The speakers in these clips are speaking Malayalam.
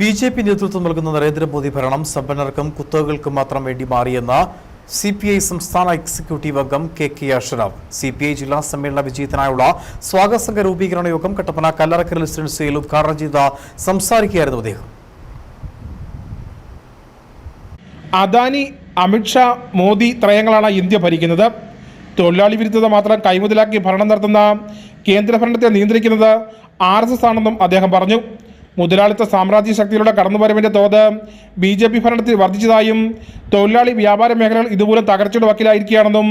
ബി ജെ പി നേതൃത്വം നൽകുന്ന നരേന്ദ്രമോദി ഭരണം സമ്പന്നർക്കും കുത്തകകൾക്കും മാത്രം വേണ്ടി മാറിയെന്ന സി പി ഐ സംസ്ഥാന എക്സിക്യൂട്ടീവ് അംഗം K K Ashraf. C P I ജില്ലാ സമ്മേളന വിജയത്തിനായുള്ള സ്വാഗത സംഘ രൂപീകരണ യോഗം കട്ടപ്പന കല്ലറക്കര റെസിഡൻസിയിൽ ഉദ്ഘാടനം ചെയ്ത സംസാരിക്കുകയായിരുന്നു അദ്ദേഹം. അദാനി അമിത്ഷാ മോദി ത്രയങ്ങളാണ് ഇന്ത്യ ഭരിക്കുന്നത്. തൊഴിലാളി വിരുദ്ധത മാത്രം കൈമുതലാക്കി ഭരണം നടത്തുന്ന കേന്ദ്രഭരണത്തെ നിയന്ത്രിക്കുന്നത് ആർ എസ് എസ് ആണെന്നും അദ്ദേഹം പറഞ്ഞു. മുതലാളിത്ത സാമ്രാജ്യ ശക്തികളുടെ കടന്നുവരവിന്റെ തോത് ബി ജെ പി ഭരണത്തിൽ വർദ്ധിച്ചതായും തൊഴിലാളി വ്യാപാര മേഖലകൾ ഇതുമൂലം തകർച്ചയുടെ വക്കിലായിരിക്കുകയാണെന്നും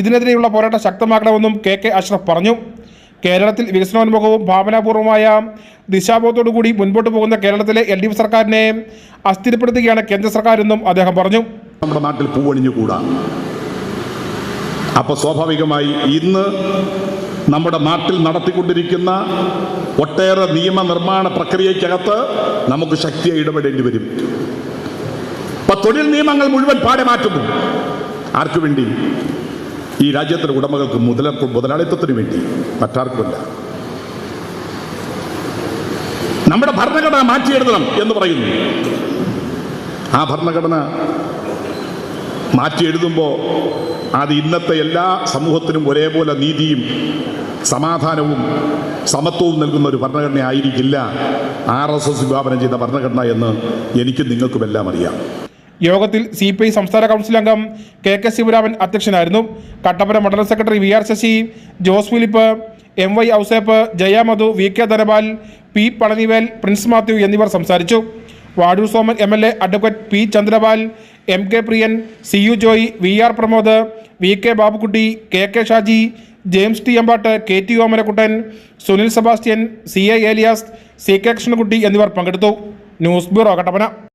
ഇതിനെതിരെയുള്ള പോരാട്ടം ശക്തമാക്കണമെന്നും കെ കെ അഷ്റഫ് പറഞ്ഞു. കേരളത്തിൽ വികസനോന്മുഖവും ഭാവനാപൂർവമായ ദിശാബോധത്തോടുകൂടി മുൻപോട്ട് പോകുന്ന കേരളത്തിലെ എൽ ഡി എഫ് സർക്കാരിനെ അസ്ഥിരപ്പെടുത്തുകയാണ് കേന്ദ്ര സർക്കാരെന്നും അദ്ദേഹം പറഞ്ഞു. നമ്മുടെ നാട്ടിൽ പൂവണിഞ്ഞുകൂടാ? അപ്പോൾ സ്വാഭാവികമായി ഇന്ന് നമ്മുടെ നാട്ടിൽ നടത്തിക്കൊണ്ടിരിക്കുന്ന ഒട്ടേറെ നിയമനിർമ്മാണ പ്രക്രിയയ്ക്കകത്ത് നമുക്ക് ശക്തിയായി ഇടപെടേണ്ടി വരും. ഇപ്പൊ തൊഴിൽ നിയമങ്ങൾ മുഴുവൻ പാടെ മാറ്റുന്നു. ആർക്കു വേണ്ടി? ഈ രാജ്യത്തിലെ ഉടമകൾക്ക് മുതല മുതലാളിത്തത്തിന് വേണ്ടി. മറ്റാർക്കുമല്ല. നമ്മുടെ ഭരണഘടന മാറ്റിയെടുക്കണം എന്ന് പറയുന്നു. ആ ഭരണഘടന മാറ്റി എഴുതുമ്പോൾ അത് ഇന്നത്തെ എല്ലാ സമൂഹത്തിനും ഒരേപോലെ നീതിയും സമാധാനവും സമത്വവും നൽകുന്ന ഒരു ഭരണഘടന ആയിരിക്കില്ല ആർ എസ് എസ് വിഭാവനം ചെയ്ത ഭരണഘടന എന്ന് എനിക്കും നിങ്ങൾക്കും എല്ലാം അറിയാം. യോഗത്തിൽ സി പി ഐ സംസ്ഥാന കൗൺസിൽ അംഗം കെ കെ ശിവരാമൻ അധ്യക്ഷനായിരുന്നു. കട്ടപ്പന മണ്ഡലം secretary V R Sasi Jose Philip M Y Ouseph Jaya Madhu V K Dhanapal P Palanivel Prince Mathew എന്നിവർ സംസാരിച്ചു. Vadoor Soman M L A advocate P Chandrapal M K Priyan C U Joy V R Pramod V K Babukutty K K Shaji James T Ambatt K T Omanakuttan Sunil Sebastian C A Elias C K Krishnankutty എന്നിവർ പങ്കെടുത്തു. News bureau Kattappana.